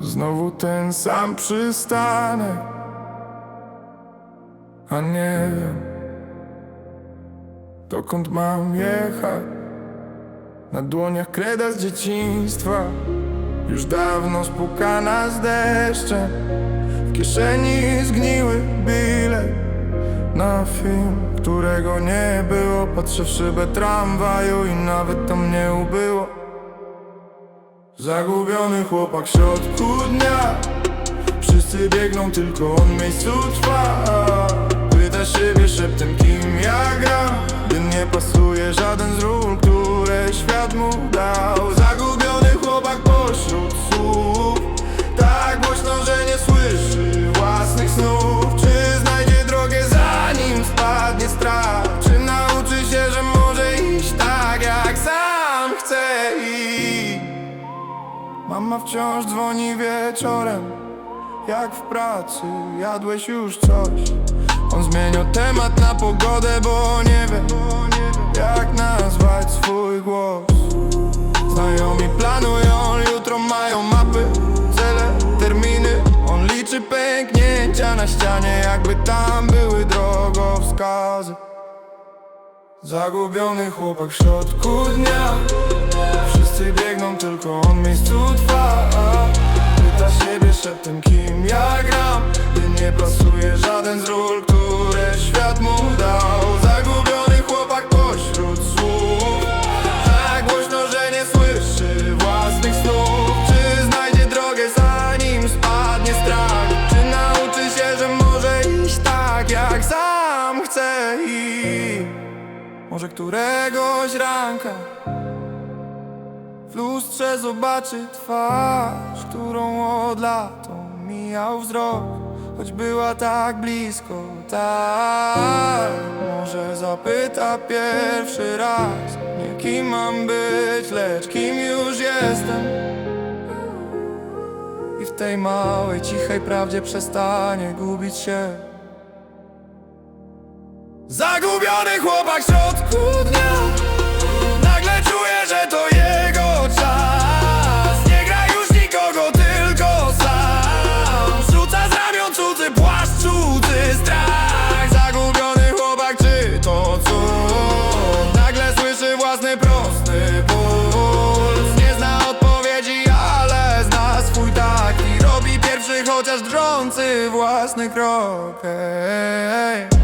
Znowu ten sam przystanek. A nie wiem Dokąd mam jechać. Na dłoniach kreda z dzieciństwa. Już dawno spłukana z deszczem. W kieszeni zgniły bilet Na film, którego nie było. Patrzę w szybę tramwaju i nawet tam nie ubyło Zagubiony chłopak w środku dnia. Wszyscy biegną, tylko on miejscu trwa. Pyta siebie szeptem, kim ja gram. Gdy nie pasuje żaden z ról, Mama wciąż dzwoni wieczorem. Jak w pracy jadłeś już coś? On zmienił temat na pogodę, bo nie wie Jak nazwać swój głos. Znajomi planują, jutro mają mapy Cele, terminy. On liczy pęknięcia na ścianie Jakby tam były drogowskazy. Zagubiony chłopak w środku dnia Wszyscy biegną, tylko on miejscu trwa Pyta siebie szeptem, kim ja gram Gdy nie pasuje żaden z ról, które świat mu dał. Zagubiony chłopak pośród słów. Tak głośno, że nie słyszy własnych snów. Czy znajdzie drogę zanim spadnie strach? Czy nauczy się, że może iść tak jak sam chce iść Może któregoś ranka w lustrze zobaczy twarz, którą od lat mijał wzrok. Choć była tak blisko, tak Może zapyta pierwszy raz Nie kim mam być, lecz kim już jestem. I w tej małej, cichej prawdzie przestanie gubić się. Zagubiony chłopak w środku dnia chociaż drący własny krok Ej.